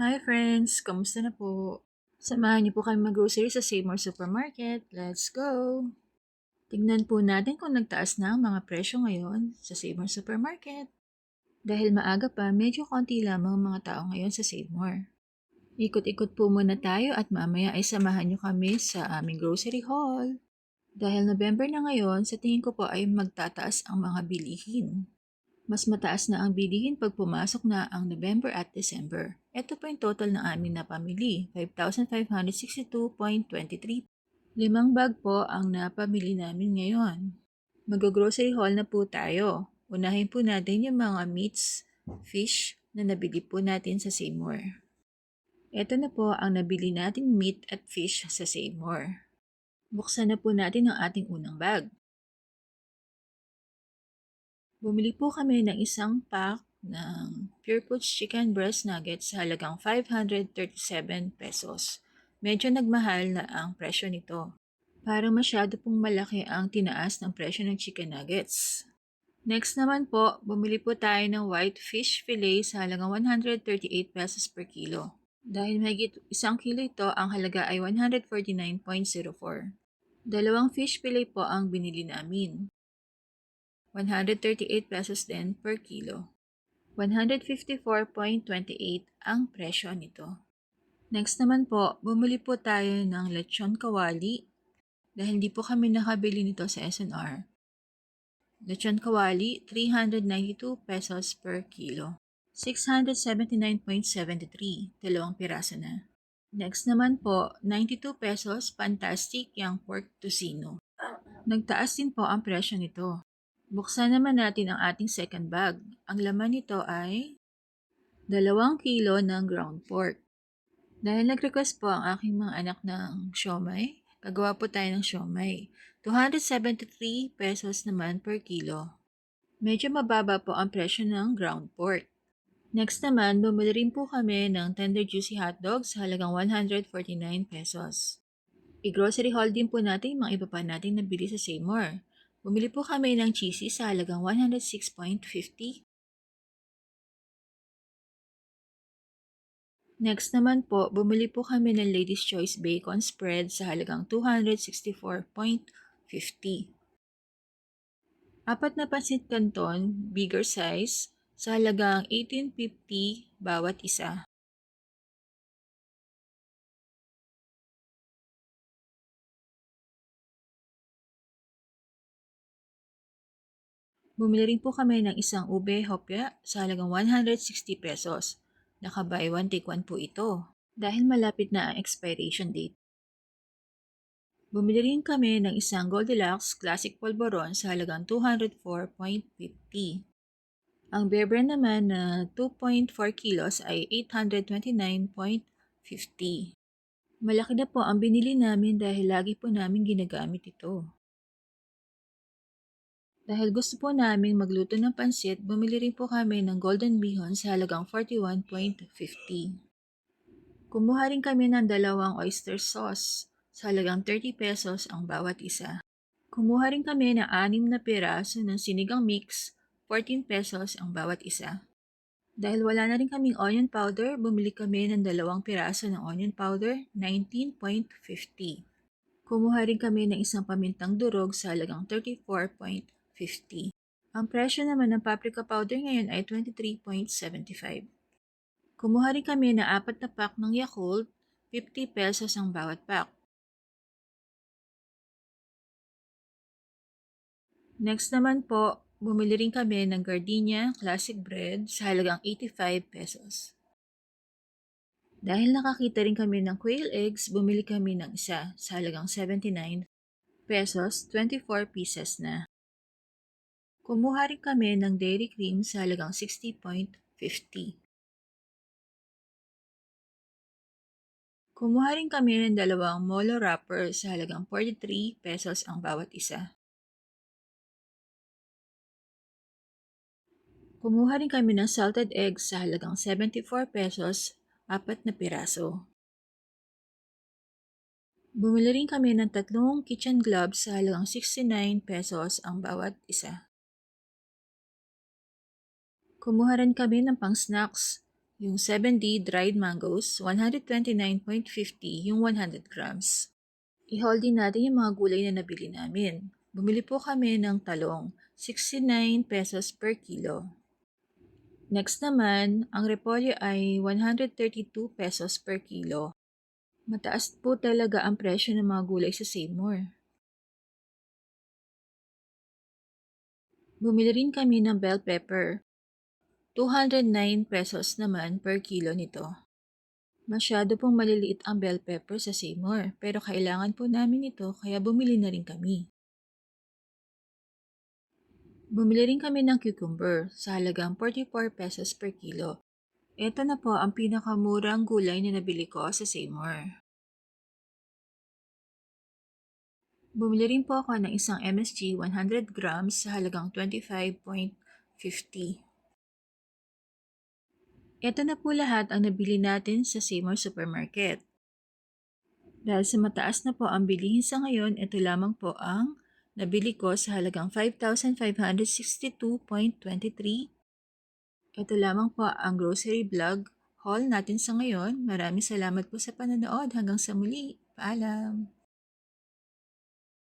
Hi friends! Kamusta na po? Samahan niyo po kami mag-grocery sa More Supermarket. Let's go! Tingnan po natin kung nagtaas na ang mga presyo ngayon sa More Supermarket. Dahil maaga pa, medyo konti lamang ang mga tao ngayon sa More. Ikot-ikot po muna tayo at mamaya ay samahan niyo kami sa aming grocery haul. Dahil November na ngayon, sa tingin ko po ay magtataas ang mga bilihin. Mas mataas na ang bilihin pag pumasok na ang November at December. Ito po yung total ng amin na pamili, 5,562.23. Limang bag po ang napamili namin ngayon. Mag-grocery haul na po tayo. Unahin po natin yung mga meats, fish na nabili po natin sa Seymour. Ito na po ang nabili nating meat at fish sa Seymour. Buksan na po natin ang ating unang bag. Bumili po kami ng isang pack ng Pure Foods Chicken Breast Nuggets sa halagang 537 pesos. Medyo nagmahal na ang presyo nito. Parang masyado pong malaki ang tinaas ng presyo ng chicken nuggets. Next naman po, bumili po tayo ng white fish fillet sa halagang 138 pesos per kilo. Dahil mahigit isang kilo ito, ang halaga ay 149.04. Dalawang fish fillet po ang binili namin. 138 pesos din per kilo. 154.28 ang presyo nito. Next naman po, bumili po tayo ng lechon kawali dahil hindi po kami nakabili nito sa SNR. Lechon kawali, 392 pesos per kilo. 679.73, dalawang piraso na. Next naman po, 92 pesos, fantastic yung pork tocino. Nagtaas din po ang presyo nito. Buksan naman natin ang ating second bag. Ang laman nito ay 2 kilo ng ground pork. Dahil nag-request po ang aking mga anak ng siomay, gagawa po tayo ng siomay. 273 pesos naman per kilo. Medyo mababa po ang presyo ng ground pork. Next naman, bumili rin po kami ng tender juicy hotdog sa halagang 149 pesos. I-grocery haul din po natin mga iba pa nating nabili sa Seymour. Bumili po kami ng cheesy sa halagang 106.50 Next naman po, bumili po kami ng Ladies Choice Bacon Spread sa halagang 264.50. Apat na pasit canton, bigger size, sa halagang 18.50 bawat isa. Bumili rin po kami ng isang ube hopya sa halagang 160 pesos. Naka-buy one take one po ito dahil malapit na ang expiration date. Bumili rin kami ng isang Goldilocks Classic Polvoron sa halagang 204.50. Ang Bear Brand naman na 2.4 kilos ay 829.50. Malaki na po ang binili namin dahil lagi po namin ginagamit ito. Dahil gusto po namin magluto ng pansit, bumili rin po kami ng golden bihon sa halagang 41.50. Kumuha rin kami ng dalawang oyster sauce sa halagang 30 pesos ang bawat isa. Kumuha rin kami ng anim na piraso ng sinigang mix, 14 pesos ang bawat isa. Dahil wala na rin kaming onion powder, bumili kami ng dalawang piraso ng onion powder, 19.50. Kumuha rin kami ng isang pamintang durog sa halagang 34.50. 50. Ang presyo naman ng paprika powder ngayon ay 23.75. Kumuha rin kami na apat na pack ng Yakult, 50 pesos ang bawat pack. Next naman po, bumili rin kami ng Gardenia Classic Bread sa halagang 85 pesos. Dahil nakakita rin kami ng quail eggs, bumili kami ng isa sa halagang 79 pesos, 24 pieces na. Kumuha rin kami ng dairy cream sa halagang 60.50. Kumuha rin kami ng dalawang molo wrapper sa halagang 43 pesos ang bawat isa. Kumuha rin kami ng salted eggs sa halagang 74 pesos, apat na piraso. Bumili rin kami ng tatlong kitchen gloves sa halagang 69 pesos ang bawat isa. Kumuha rin kami ng pang-snacks, Yung 7D dried mangoes, 129.50 yung 100 grams. I-hold din natin yung mga gulay na nabili namin. Bumili po kami ng talong, 69 pesos per kilo. Next naman, ang repolyo ay 132 pesos per kilo. Mataas po talaga ang presyo ng mga gulay sa Seymour. Bumili rin kami ng bell pepper. 209 pesos naman per kilo nito. Masyado pong maliliit ang bell pepper sa Seymour, pero kailangan po namin ito kaya bumili na rin kami. Bumili rin kami ng cucumber sa halagang 44 pesos per kilo. Ito na po ang pinakamurang gulay na nabili ko sa Seymour. Bumili rin po ako ng isang MSG 100 grams sa halagang 25.50. Ito na po lahat ang nabili natin sa Seymour Supermarket. Dahil sa mataas na po ang bilihin sa ngayon, ito lamang po ang nabili ko sa halagang 5,562.23. Ito lamang po ang grocery vlog haul natin sa ngayon. Maraming salamat po sa panonood. Hanggang sa muli. Paalam!